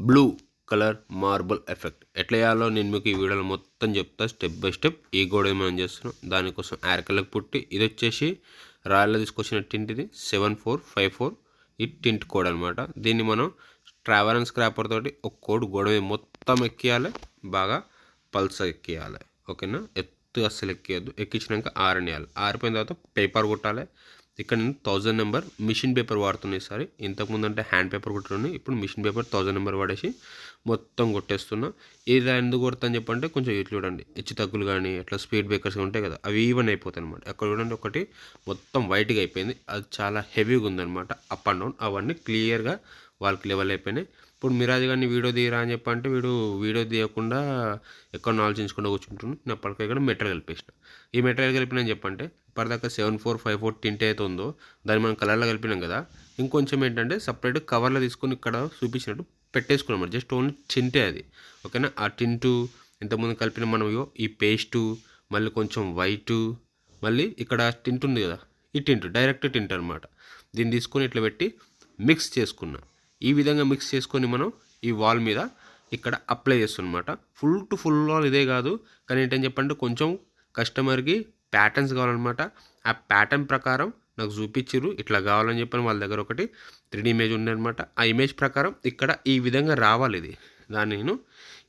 Blue colour marble effect. ఎట్లా చేయాలో నేను మీకు ఈ వీడియోలో మొత్తం చెప్తా. స్టెప్ బై స్టెప్ ఈ గోడ మనం చేస్తున్నాం. దానికోసం యారకలకు పుట్టి ఇది వచ్చేసి రాయల్లో తీసుకొచ్చిన టింట్ ఇది. Seven four five four. ఈ టింట్ కోడ్ అనమాట దీన్ని మనం ట్రావెల్ అండ్ స్క్రాపర్ తోటి ఒక కోడ్ గోడ మొత్తం ఎక్కియాలి. బాగా పల్స్ ఎక్కియాలి. ఓకేనా? ఎత్తు అస్సలు ఎక్కియద్దు. ఎక్కించినాక ఆరనియాలి. ఆరిపోయిన తర్వాత పేపర్ కొట్టాలి. ఇక్కడ నేను థౌజండ్ నెంబర్ మిషన్ పేపర్ వాడుతున్నాయి ఈసారి ఇంతకుముందు అంటే హ్యాండ్ పేపర్ కొట్టున్నాయి ఇప్పుడు మిషన్ పేపర్ థౌజండ్ నెంబర్ వాడేసి మొత్తం కొట్టేస్తున్నా. ఇది ఎందుకు కొడతాను చెప్పంటే కొంచెం ఇటు చూడండి. హెచ్చు తగ్గులు కానీ అట్లా స్పీడ్ బ్రేకర్స్ ఉంటాయి కదా అవి ఈవెన్ అయిపోతాయి అనమాట అక్కడ చూడండి ఒకటి మొత్తం వైట్గా అయిపోయింది. అది చాలా హెవీగా ఉందన్నమాట. అప్ అండ్ డౌన్ అవన్నీ క్లియర్గా వాళ్ళకి లెవెల్ అయిపోయినాయి. ఇప్పుడు మిరాజ్ గారిని వీడియో తీయరా అని చెప్పంటే వీడు వీడియో తీయకుండా ఎక్కడ ఆలోచించకుండా కూర్చుంటున్నాను నేను అప్పటికే ఇక్కడ మెటీరియల్ కలిపేసిన. ఈ మెటీరియల్ కలిపిన అని చెప్పంటే ఇప్పటిదాకా seven four five four tint అయితే ఉందో దాన్ని మనం కలర్లో కలిపినాం కదా ఇంకొంచెం ఏంటంటే సపరేట్ కవర్లో తీసుకొని ఇక్కడ చూపించినట్టు పెట్టేసుకున్నాం జస్ట్ ఓన్లీ టింటే అది. ఓకేనా? ఆ టింటు ఇంతకుముందు కలిపిన మనం ఈ పేస్టు మళ్ళీ కొంచెం వైటు మళ్ళీ ఇక్కడ టింట్ ఉంది కదా ఈ టింట్ డైరెక్ట్ టింట్ అనమాట దీన్ని తీసుకొని ఇట్లా పెట్టి మిక్స్ చేసుకున్నా. ఈ విధంగా మిక్స్ చేసుకొని మనం ఈ వాల్ మీద ఇక్కడ అప్లై చేస్తున్నమాట. ఫుల్ టు ఫుల్ వాల్ ఇదే కాదు కానీ ఏంటని చెప్పంటే కొంచెం కస్టమర్కి ప్యాటర్న్స్ కావాలన్నమాట. ఆ ప్యాటర్న్ ప్రకారం నాకు చూపించారు ఇట్లా కావాలని చెప్పని వాళ్ళ దగ్గర ఒకటి త్రీ ఇమేజ్ ఉందన్నమాట ఆ ఇమేజ్ ప్రకారం ఇక్కడ ఈ విధంగా రావాలి ఇది. దాన్ని నేను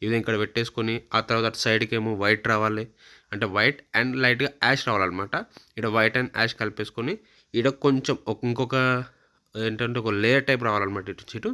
ఈ విధంగా ఇక్కడ పెట్టేసుకొని ఆ తర్వాత అటు సైడ్కి ఏమో వైట్ రావాలి. అంటే వైట్ అండ్ లైట్గా యాష్ రావాలన్నమాట. ఇక్కడ వైట్ అండ్ యాష్ కలిపేసుకొని ఇక్కడ కొంచెం ఇంకొక ఏంటంటే ఒక లేయర్ టైప్ రావాలన్నమాట ఇటు ఇటు.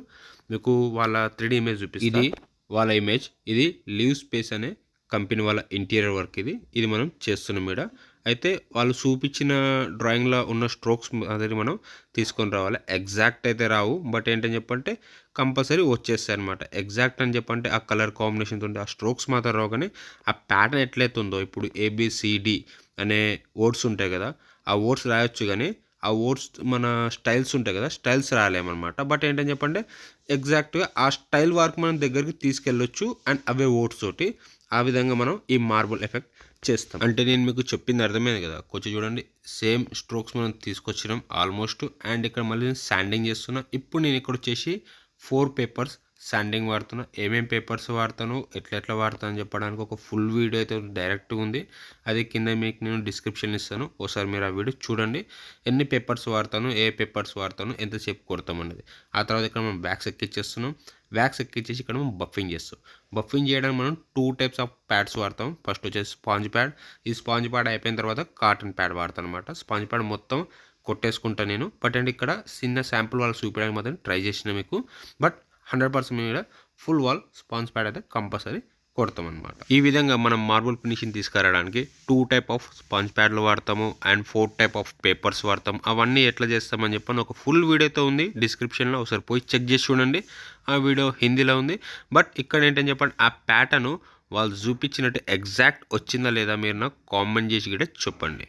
మీకు వాళ్ళ త్రీ ఇమేజ్ చూపిస్తుంది ఇది వాళ్ళ ఇమేజ్ ఇది లీవ్ స్పేస్ అనే కంపెనీ వాళ్ళ ఇంటీరియర్ వర్క్ ఇది. ఇది మనం చేస్తున్నాం ఇక్కడ. అయితే వాళ్ళు చూపించిన డ్రాయింగ్లో ఉన్న స్ట్రోక్స్ అనేది మనం తీసుకొని రావాలి. ఎగ్జాక్ట్ అయితే రావు బట్ ఏంటని చెప్పంటే కంపల్సరీ వచ్చేస్తాయి అనమాట ఎగ్జాక్ట్ అని చెప్పంటే ఆ కలర్ కాంబినేషన్ ఉంటే ఆ స్ట్రోక్స్ మాత్రం రావు కానీ ఆ ప్యాటర్న్ ఎట్లయితే ఉందో ఇప్పుడు ఏబిసిడి అనే ఓట్స్ ఉంటాయి కదా ఆ ఓట్స్ రాయొచ్చు కానీ ఆ ఓట్స్ మన స్టైల్స్ ఉంటాయి కదా స్టైల్స్ రాలేమన్నమాట. బట్ ఏంటని చెప్పంటే ఎగ్జాక్ట్గా ఆ స్టైల్ వర్క్ మనం దగ్గరికి తీసుకెళ్ళొచ్చు అండ్ అవే ఓట్స్ తోటి ఆ విధంగా మనం ఈ మార్బుల్ ఎఫెక్ట్ చేస్తాం. అంటే నేను మీకు చెప్పింది అర్థమైంది కదా కొంచెం చూడండి. సేమ్ స్ట్రోక్స్ మనం తీసుకొచ్చినాం ఆల్మోస్ట్ అండ్ ఇక్కడ మళ్ళీ నేను శాండింగ్ చేస్తున్నా. ఇప్పుడు నేను ఇక్కడ వచ్చేసి ఫోర్ పేపర్స్ శాండింగ్ వాడుతున్నా. ఏమేం పేపర్స్ వాడతాను ఎట్లా ఎట్లా వాడతాను అని చెప్పడానికి ఒక ఫుల్ వీడియో అయితే డైరెక్ట్గా ఉంది. అది కింద మీకు నేను డిస్క్రిప్షన్ ఇస్తాను. ఒకసారి మీరు ఆ వీడియో చూడండి. ఎన్ని పేపర్స్ వాడతాను ఏ పేపర్స్ వాడతాను ఎంతసేపు కొడతాం అనేది. ఆ తర్వాత ఇక్కడ మనం బ్యాక్స్ ఎక్కిచ్చేస్తున్నాం. వ్యాక్స్ ఎక్కిచ్చేసి ఇక్కడ మనం బఫింగ్ చేస్తాం. బఫింగ్ చేయడానికి మనం టూ టైప్స్ ఆఫ్ ప్యాడ్స్ వాడతాం. ఫస్ట్ వచ్చేసి స్పాంజ్ ప్యాడ్ ఈ స్పాంజ్ ప్యాడ్ అయిపోయిన తర్వాత కాటన్ ప్యాడ్ వాడతాను అనమాట స్పాంజ్ ప్యాడ్ మొత్తం కొట్టేసుకుంటాను నేను. బట్ అండ్ ఇక్కడ చిన్న శాంపుల్ వాళ్ళు చూపించడానికి మాత్రం ట్రై చేసిన మీకు. బట్ హండ్రెడ్ పర్సెంట్ మీద ఫుల్ వాల్ స్పాంజ్ ప్యాడ్ అయితే కంపల్సరీ కొడతాం అనమాట ఈ విధంగా మనం మార్బుల్ ఫినిషింగ్ తీసుకురావడానికి టూ టైప్ ఆఫ్ స్పాంజ్ ప్యాడ్లు వాడతాము and four type of papers వాడతాం అవన్నీ ఎట్లా చేస్తామని చెప్పని ఒక ఫుల్ వీడియోతో ఉంది. డిస్క్రిప్షన్లో ఒకసారి పోయి చెక్ చేసి చూడండి. ఆ వీడియో హిందీలో ఉంది. బట్ ఇక్కడ ఏంటని చెప్పండి ఆ ప్యాటర్ను వాళ్ళు చూపించినట్టు ఎగ్జాక్ట్ వచ్చిందా లేదా మీరు నాకు కామెంట్ చేసి కూడా చెప్పండి.